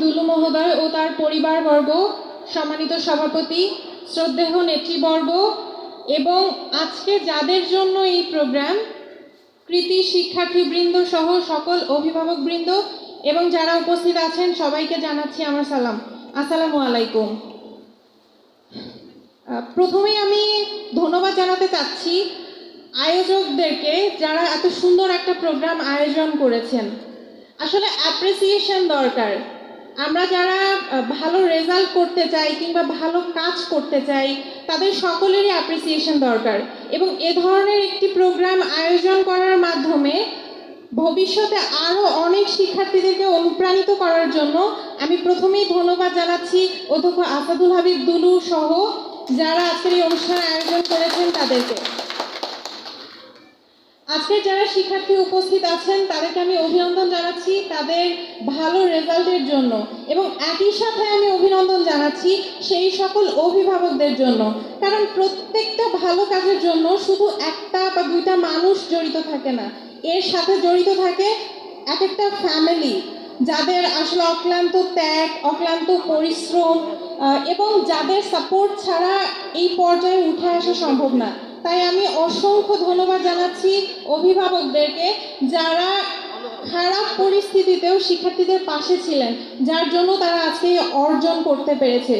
দুলু মহোদয় ও তার পরিবারবর্গ সম্মানিত সভাপতি শ্রদ্ধেয় নেতৃবর্গ এবং আজকে যাদের জন্য এই প্রোগ্রাম কৃতি শিক্ষার্থীবৃন্দ সহ সকল অভিভাবকবৃন্দ এবং যারা উপস্থিত আছেন সবাইকে জানাচ্ছি আমার সালাম। আসসালামু আলাইকুম। আহ, প্রথমেই আমি ধন্যবাদ জানাতে চাচ্ছি আয়োজকদেরকে যারা এত সুন্দর একটা প্রোগ্রাম আয়োজন করেছেন। আসলে অ্যাপ্রিসিয়েশন দরকার। আমরা যারা ভালো রেজাল্ট করতে চাই কিংবা ভালো কাজ করতে চাই, তাদের সকলেরই অ্যাপ্রিসিয়েশন দরকার। এবং এ ধরনের একটি প্রোগ্রাম আয়োজন করার মাধ্যমে ভবিষ্যতে আরও অনেক শিক্ষার্থীদেরকে অনুপ্রাণিত করার জন্য আমি প্রথমেই ধন্যবাদ জানাচ্ছি অধ্যক্ষ আসাদুল হাবিব দুলু সহ যারা আজকের এই অনুষ্ঠান আয়োজন করেছেন তাদেরকে। আজকে যারা শিক্ষার্থী উপস্থিত আছেন, তাদেরকে আমি অভিনন্দন জানাচ্ছি তাদের ভালো রেজাল্টের জন্য। এবং একই সাথে আমি অভিনন্দন জানাচ্ছি সেই সকল অভিভাবকদের জন্য। কারণ প্রত্যেকটা ভালো কাজের জন্য শুধু একটা বা দুইটা মানুষ জড়িত থাকে না। এর সাথে জড়িত থাকে এক একটা ফ্যামিলি যাদের আসলে অক্লান্ত ত্যাগ, অক্লান্ত পরিশ্রম এবং যাদের সাপোর্ট ছাড়া এই পর্যায়ে উঠে আসা সম্ভব না। তাই আমি অসংখ্য ধন্যবাদ জানাচ্ছি অভিভাবকদেরকে যারা খারাপ পরিস্থিতিতেও শিক্ষার্থীদের পাশে ছিলেন, যার জন্য তারা আজকে অর্জন করতে পেরেছে।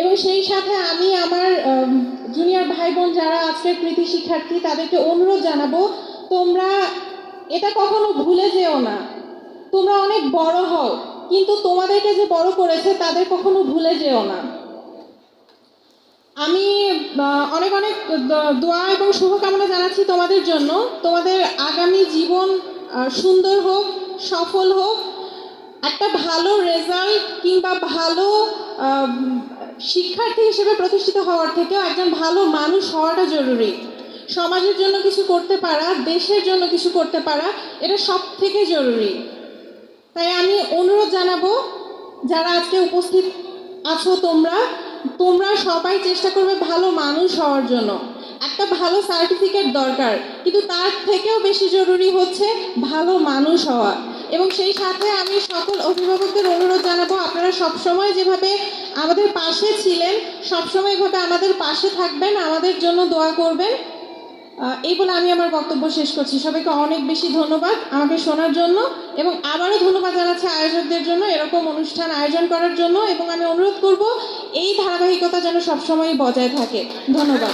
এবং সেই সাথে আমি আমার জুনিয়র ভাই বোন যারা আজকের কৃতি শিক্ষার্থী, তাদেরকে অনুরোধ জানাব, তোমরা এটা কখনো ভুলে যেও না। তোমরা অনেক বড় হও, কিন্তু তোমাদেরকে যে বড় করেছে, তাদের কখনো ভুলে যেও না। আমি অনেক অনেক দোয়া এবং শুভকামনা জানাচ্ছি তোমাদের জন্য। তোমাদের আগামী জীবন সুন্দর হোক, সফল হোক, একটা ভালো রেজাল্ট কিংবা ভালো শিক্ষার্থী হিসেবে প্রতিষ্ঠিত হওয়ার থেকেও একজন ভালো মানুষ হওয়াটা জরুরি। সমাজের জন্য কিছু করতে পারা, দেশের জন্য কিছু করতে পারা, এটা সব থেকে জরুরি। তাই আমি অনুরোধ জানাব, যারা আজকে উপস্থিত আছো তোমরা তোমরা সবাই চেষ্টা করবে ভালো মানুষ হওয়ার জন্য। একটা ভালো সার্টিফিকেট দরকার, কিন্তু তার থেকেও বেশি জরুরি হচ্ছে ভালো মানুষ হওয়া। এবং সেই সাথে আমি সকল অভিভাবকদের অনুরোধ জানাব, আপনারা সবসময় যেভাবে আমাদের পাশে ছিলেন, সবসময় এভাবে আমাদের পাশে থাকবেন, আমাদের জন্য দোয়া করবেন। এই বলে আমি আমার বক্তব্য শেষ করছি। সবাইকে অনেক বেশি ধন্যবাদ আমাকে শোনার জন্য, এবং আবারও ধন্যবাদ জানাচ্ছি আয়োজকদের জন্য, এরকম অনুষ্ঠান আয়োজন করার জন্য, এবং আমি অনুরোধ করব এই ধারাবাহিকতা যেন সবসময় বজায় থাকে। ধন্যবাদ।